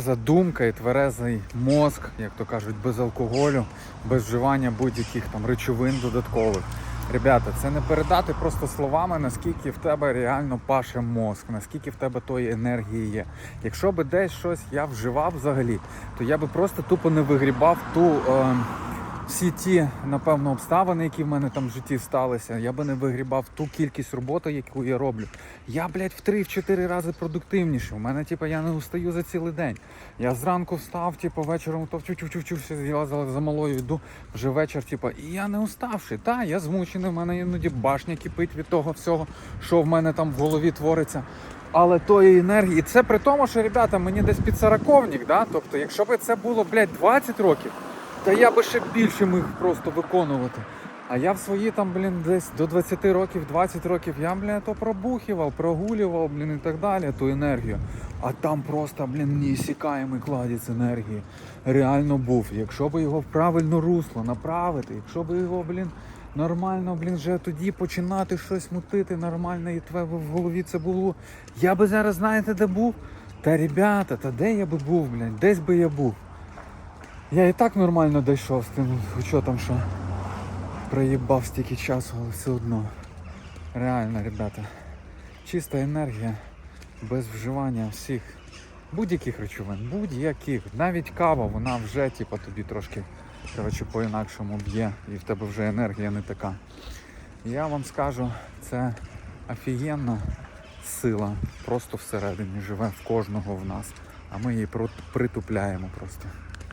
Задумка і тверезий мозк, як то кажуть, без алкоголю, без вживання будь-яких там речовин додаткових. Ребята, це не передати просто словами, наскільки в тебе реально паше мозк, наскільки в тебе тої енергії є. Якщо би десь щось я вживав взагалі, то я би просто тупо не вигрібав ту. Е, всі ті, напевно, обставини, які в мене там в житті сталися, я би не вигрібав ту кількість роботи, яку я роблю. Я, блядь, в 3-4 рази продуктивніший. У мене, типу, я не устаю за цілий день. Я зранку встав, типу, вечором то я за малою йду, вже вечір, типу, і я не уставший. Та, я змучений, в мене іноді башня кипить від того всього, що в мене там в голові твориться. Але тої енергії, і це при тому, що, ребята, мені десь під сороковник, да? тобто, якщо б це було, блядь, 20 років, та я би ще більше міг просто виконувати. А я в свої там, блін, десь до 20 років, 20 років, я, блін, то пробухівав, прогулював, блін, і так далі, ту енергію. А там просто, блін, неісікаємий кладець енергії. Реально був. Якщо б його в правильне русло направити, якщо б його, блін, нормально, блін, вже тоді починати щось мутити нормально, і тебе в голові це було. Я би зараз, знаєте, де був? Та ребята, та де я би був, блін, десь би я був. Я і так нормально дійшов з тим учетом, що проїбав стільки часу, але все одно. Реально, ребята. Чиста енергія, без вживання всіх будь-яких речовин, будь-яких. Навіть кава, вона вже типу, тобі трошки коротше, по-інакшому б'є і в тебе вже енергія не така. Я вам скажу, це офігенна сила просто всередині живе в кожного в нас, а ми її притупляємо просто.